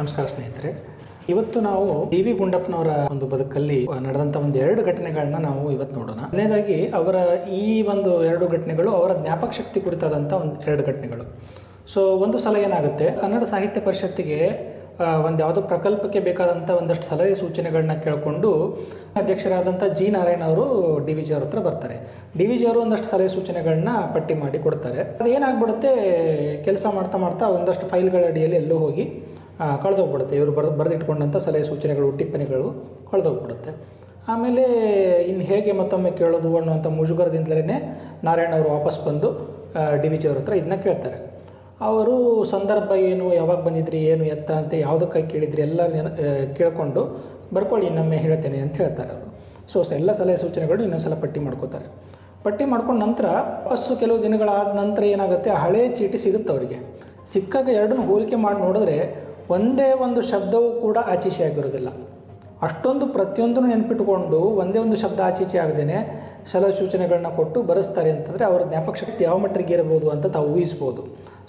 ನಮಸ್ಕಾರ ಸ್ನೇಹಿತರೆ. ಇವತ್ತು ನಾವು ಡಿ ವಿ ಗುಂಡಪ್ಪನವರ ಒಂದು ಬದುಕಲ್ಲಿ ನಡೆದಂಥ ಒಂದು ಎರಡು ಘಟನೆಗಳನ್ನ ನಾವು ಇವತ್ತು ನೋಡೋಣ. ಅದನೇದಾಗಿ ಅವರ ಈ ಒಂದು ಎರಡು ಘಟನೆಗಳು ಅವರ ಜ್ಞಾಪಕ ಶಕ್ತಿ ಕುರಿತಾದಂಥ ಒಂದು ಎರಡು ಘಟನೆಗಳು. ಸೊ ಒಂದು ಸಲ ಏನಾಗುತ್ತೆ? ಕನ್ನಡ ಸಾಹಿತ್ಯ ಪರಿಷತ್ತಿಗೆ ಒಂದು ಯಾವುದೋ ಪ್ರಕಲ್ಪಕ್ಕೆ ಬೇಕಾದಂಥ ಒಂದಷ್ಟು ಸಲಹೆ ಸೂಚನೆಗಳನ್ನ ಕೇಳಿಕೊಂಡು ಅಧ್ಯಕ್ಷರಾದಂಥ ಜಿ ನಾರಾಯಣ ಅವರು ಡಿ ವಿ ಜಿ ಅವ್ರ ಹತ್ರ ಬರ್ತಾರೆ. ಡಿ ವಿ ಜಿ ಅವರು ಒಂದಷ್ಟು ಸಲಹೆ ಸೂಚನೆಗಳನ್ನ ಪಟ್ಟಿ ಮಾಡಿ ಕೊಡ್ತಾರೆ. ಅದೇನಾಗ್ಬಿಡುತ್ತೆ? ಕೆಲಸ ಮಾಡ್ತಾ ಮಾಡ್ತಾ ಒಂದಷ್ಟು ಫೈಲ್ಗಳ ಅಡಿಯಲ್ಲಿ ಎಲ್ಲೂ ಹೋಗಿ ಕಳೆದೋಗ್ಬಿಡುತ್ತೆ. ಇವರು ಬರೆದು, ಬರೆದಿಟ್ಕೊಂಡಂಥ ಸಲಹೆ ಸೂಚನೆಗಳು, ಟಿಪ್ಪಣಿಗಳು ಕಳೆದೋಗ್ಬಿಡುತ್ತೆ. ಆಮೇಲೆ ಇನ್ನು ಹೇಗೆ ಮತ್ತೊಮ್ಮೆ ಕೇಳೋದು ಅನ್ನುವಂಥ ಮುಜುಗರದಿಂದಲೇ ನಾರಾಯಣ ಅವರು ವಾಪಸ್ ಬಂದು ಡಿ ವಿ ಜಿ ಅವ್ರ ಹತ್ರ ಇದನ್ನ ಕೇಳ್ತಾರೆ. ಅವರು ಸಂದರ್ಭ ಏನು, ಯಾವಾಗ ಬಂದಿದ್ರಿ, ಏನು ಎತ್ತ ಅಂತ ಯಾವುದಕ್ಕಾಗಿ ಕೇಳಿದ್ರಿ, ಎಲ್ಲ ಕೇಳಿಕೊಂಡು ಬರ್ಕೊಳ್ಳಿ, ಇನ್ನೊಮ್ಮೆ ಹೇಳ್ತೇನೆ ಅಂತ ಹೇಳ್ತಾರೆ ಅವರು. ಸೊ ಎಲ್ಲ ಸಲಹೆ ಸೂಚನೆಗಳು ಇನ್ನೊಂದ್ಸಲ ಪಟ್ಟಿ ಮಾಡ್ಕೋತಾರೆ. ಪಟ್ಟಿ ಮಾಡ್ಕೊಂಡು ನಂತರ ವಾಪಸ್ಸು ಕೆಲವು ದಿನಗಳಾದ ನಂತರ ಏನಾಗುತ್ತೆ, ಆ ಹಳೆಯ ಚೀಟಿ ಸಿಗುತ್ತೆ ಅವರಿಗೆ. ಸಿಕ್ಕಾಗ ಎರಡನ್ನೂ ಹೋಲಿಕೆ ಮಾಡಿ ನೋಡಿದ್ರೆ ಒಂದೇ ಒಂದು ಶಬ್ದವೂ ಕೂಡ ಆಚೀಚೆ ಆಗಿರೋದಿಲ್ಲ ಅಷ್ಟೊಂದು ಪ್ರತಿಯೊಂದನ್ನು ನೆನಪಿಟ್ಟುಕೊಂಡು ಒಂದೇ ಒಂದು ಶಬ್ದ ಆಚೀಚೆ ಆಗದೇನೆ ಸಲಹೆ ಸೂಚನೆಗಳನ್ನ ಕೊಟ್ಟು ಬರೆಸ್ತಾರೆ ಅಂತಂದರೆ ಅವರ ಜ್ಞಾಪಕ ಶಕ್ತಿ ಯಾವ ಮಟ್ಟಿಗೆ ಇರಬಹುದು ಅಂತ ತಾವು ಊಹಿಸ್ಬೋದು.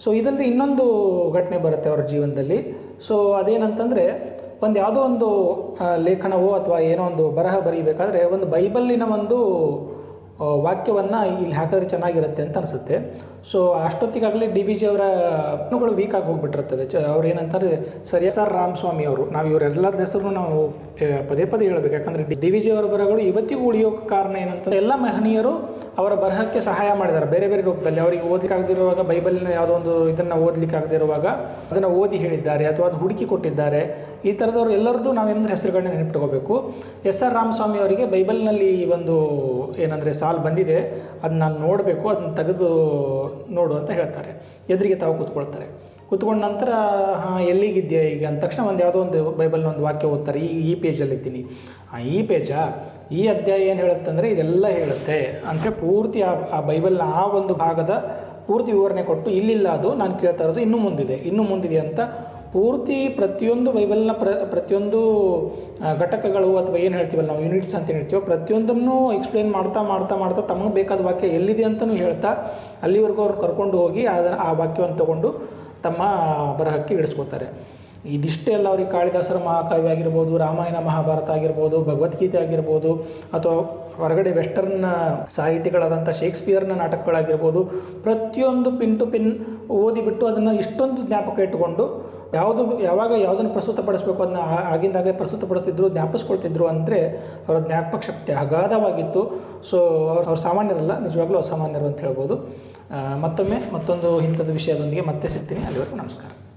ಸೊ ಇದಲ್ಲದೆ ಇನ್ನೊಂದು ಘಟನೆ ಬರುತ್ತೆ ಅವರ ಜೀವನದಲ್ಲಿ. ಸೊ ಅದೇನಂತಂದರೆ ಒಂದು ಯಾವುದೋ ಒಂದು ಲೇಖನವೋ ಅಥವಾ ಏನೋ ಒಂದು ಬರಹ ಬರೀಬೇಕಾದ್ರೆ ಒಂದು ಬೈಬಲ್ಲಿನ ಒಂದು ವಾಕ್ಯವನ್ನು ಇಲ್ಲಿ ಹಾಕಿದ್ರೆ ಚೆನ್ನಾಗಿರುತ್ತೆ ಅಂತ ಅನಿಸುತ್ತೆ. ಸೊ ಅಷ್ಟೊತ್ತಿಗಾಗಲೇ ಡಿ ವಿ ಜಿ ಅವರ ಅಪ್ನುಗಳು ವೀಕ್ ಆಗಿ ಹೋಗ್ಬಿಟ್ಟಿರ್ತವೆ ಚ, ಅವ್ರು ಏನಂತಾರೆ, ಸರ್, ಎಸ್ ಆರ್ ರಾಮಸ್ವಾಮಿ ಅವರು, ನಾವು ಇವರೆಲ್ಲರ ಹೆಸರು ನಾವು ಪದೇ ಪದೇ ಹೇಳಬೇಕು. ಯಾಕಂದರೆ ಡಿ ವಿ ಜಿ ಅವರ ಬರಹಗಳು ಇವತ್ತಿಗೂ ಉಳಿಯೋಕೆ ಕಾರಣ ಏನಂತಂದರೆ, ಎಲ್ಲ ಮಹನೀಯರು ಅವರ ಬರಹಕ್ಕೆ ಸಹಾಯ ಮಾಡಿದ್ದಾರೆ. ಬೇರೆ ಬೇರೆ ರೂಪದಲ್ಲಿ ಅವರಿಗೆ ಓದಲಿಕ್ಕೆ ಆಗದಿರುವಾಗ, ಬೈಬಲ್ನ ಯಾವುದೋ ಒಂದು ಇದನ್ನು ಓದಲಿಕ್ಕೆ ಆಗದಿರುವಾಗ, ಅದನ್ನು ಓದಿ ಹೇಳಿದ್ದಾರೆ ಅಥವಾ ಅದು ಹುಡುಕಿ ಕೊಟ್ಟಿದ್ದಾರೆ. ಈ ಥರದವ್ರು ಎಲ್ಲರದ್ದು ನಾವೇನಂದ್ರೆ ಹೆಸರುಗಳನ್ನ ನೆನಪಿಟ್ಕೋಬೇಕು. ಎಸ್ ಆರ್ ರಾಮಸ್ವಾಮಿ ಅವರಿಗೆ ಬೈಬಲ್ನಲ್ಲಿ ಈ ಒಂದು ಏನಂದರೆ ಸಾಲ್ ಬಂದಿದೆ. ಅದನ್ನ ನಾನು ನೋಡಬೇಕು ಅದನ್ನ ತೆಗೆದು ನೋಡು ಅಂತ ಹೇಳ್ತಾರೆ. ಎದುರಿಗೆ ತಾವು ಕೂತ್ಕೊಳ್ತಾರೆ. ಕೂತ್ಕೊಂಡ ನಂತರ, ಹಾಂ, ಎಲ್ಲಿಗಿದ್ಯಾ ಈಗ? ಅಂದ ತಕ್ಷಣ ಒಂದು ಯಾವುದೋ ಒಂದು ಬೈಬಲ್ನ ಒಂದು ವಾಕ್ಯ ಓದ್ತಾರೆ. ಈ ಈ ಪೇಜಲ್ಲಿದ್ದೀನಿ ಹಾಂ ಈ ಪೇಜಾ? ಈ ಅಧ್ಯಾಯ ಏನು ಹೇಳುತ್ತಂದರೆ ಇದೆಲ್ಲ ಹೇಳುತ್ತೆ. ಅಂದರೆ ಪೂರ್ತಿ ಆ ಆ ಬೈಬಲ್ನ ಆ ಒಂದು ಭಾಗದ ಪೂರ್ತಿ ವಿವರಣೆ ಕೊಟ್ಟು ಇಲ್ಲಿಲ್ಲ ಅದು, ನಾನು ಕೇಳ್ತಾ ಇರೋದು ಇನ್ನೂ ಮುಂದಿದೆ. ಇನ್ನೂ ಮುಂದಿದೆ ಅಂತ ಪೂರ್ತಿ ಪ್ರತಿಯೊಂದು ಬೈಬಲ್ನ ಪ್ರ, ಪ್ರತಿಯೊಂದು ಘಟಕಗಳು ಅಥವಾ ಏನು ಹೇಳ್ತೀವಲ್ಲ ನಾವು ಯೂನಿಟ್ಸ್ ಅಂತ ಹೇಳ್ತೀವೋ, ಪ್ರತಿಯೊಂದನ್ನು ಎಕ್ಸ್ಪ್ಲೇನ್ ಮಾಡ್ತಾ ಮಾಡ್ತಾ ಮಾಡ್ತಾ ತಮಗೆ ಬೇಕಾದ ವಾಕ್ಯ ಎಲ್ಲಿದೆ ಅಂತಲೂ ಹೇಳ್ತಾ ಅಲ್ಲಿವರೆಗೂ ಅವ್ರು ಕರ್ಕೊಂಡು ಹೋಗಿ ಅದನ್ನು ಆ ವಾಕ್ಯವನ್ನು ತಗೊಂಡು ತಮ್ಮ ಬರಹಕ್ಕೆ ಇಡಿಸ್ಕೋತಾರೆ ಇದಿಷ್ಟೇ ಅಲ್ಲ ಅವ್ರಿಗೆ ಕಾಳಿದಾಸರ ಮಹಾಕಾವ್ಯ ಆಗಿರ್ಬೋದು, ರಾಮಾಯಣ ಮಹಾಭಾರತ ಆಗಿರ್ಬೋದು, ಭಗವದ್ಗೀತೆ ಆಗಿರ್ಬೋದು, ಅಥವಾ ಹೊರಗಡೆ ವೆಸ್ಟರ್ನ್ ಸಾಹಿತಿಗಳಾದಂಥ ಶೇಕ್ಸ್ಪಿಯರ್ನ ನಾಟಕಗಳಾಗಿರ್ಬೋದು, ಪ್ರತಿಯೊಂದು ಪಿನ್ ಟು ಪಿನ್ ಓದಿಬಿಟ್ಟು ಅದನ್ನು ಇಷ್ಟೊಂದು ಜ್ಞಾಪಕ ಇಟ್ಟುಕೊಂಡು ಯಾವುದು ಯಾವಾಗ ಯಾವುದನ್ನು ಪ್ರಸ್ತುತಪಡಿಸಬೇಕು ಅದನ್ನ ಆಗಿಂದಾಗಲೇ ಆಗಿಂದಾಗೆ ಪ್ರಸ್ತುತಪಡಿಸ್ತಿದ್ರು, ಜ್ಞಾಪಿಸ್ಕೊಳ್ತಿದ್ರು ಅಂದರೆ ಅವರ ಜ್ಞಾಪಕ ಶಕ್ತಿ ಅಗಾಧವಾಗಿತ್ತು. ಸೊ ಅವ್ರು ಅವ್ರು ಸಾಮಾನ್ಯರಲ್ಲ, ನಿಜವಾಗ್ಲೂ ಅಸಾಮಾನ್ಯರು ಅಂತ ಹೇಳ್ಬೋದು. ಮತ್ತೊಮ್ಮೆ ಮತ್ತೊಂದು ಇಂಥದ್ದು ವಿಷಯದೊಂದಿಗೆ ಮತ್ತೆ ಸಿಗ್ತೀನಿ. ಅಲ್ಲಿವರೆಗೂ ನಮಸ್ಕಾರ.